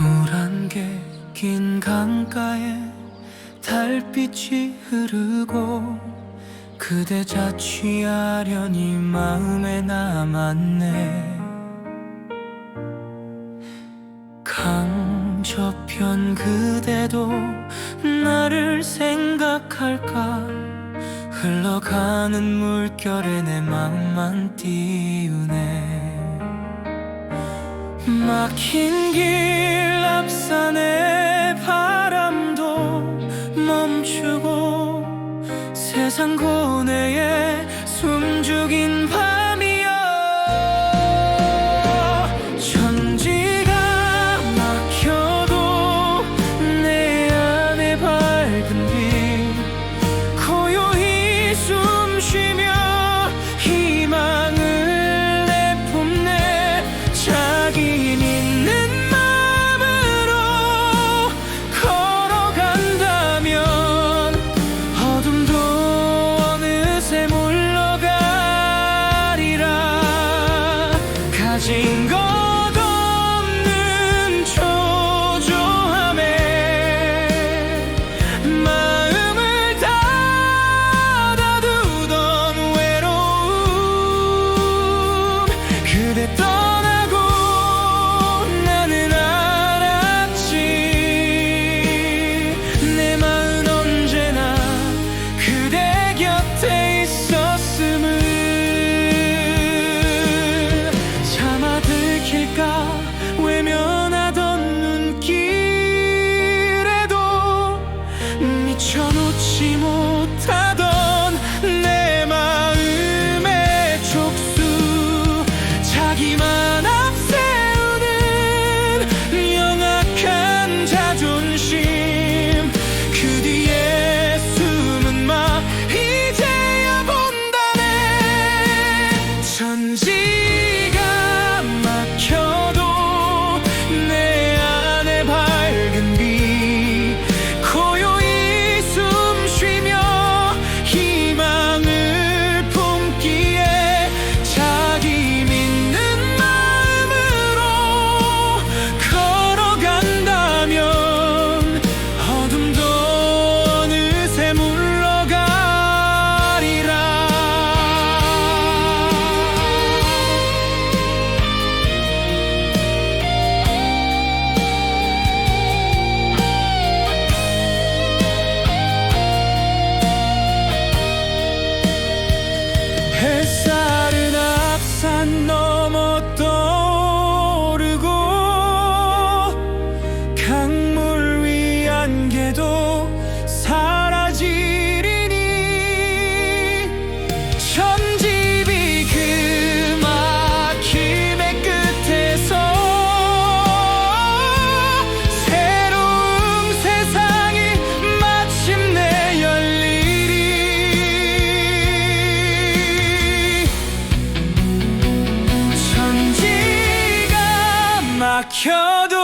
노란 게 긴 강가에 달빛이 흐르고 그대 자취하려니 마음에 남았네. 강 저편 그대도 나를 생각할까? 흘러가는 물결에 내 맘만 띄우네. 막힌 길 앞산의 바람도 멈추고 세상 고뇌에 숨죽인 알지 못하던 내 마음의 촉수. 자기만 막혀도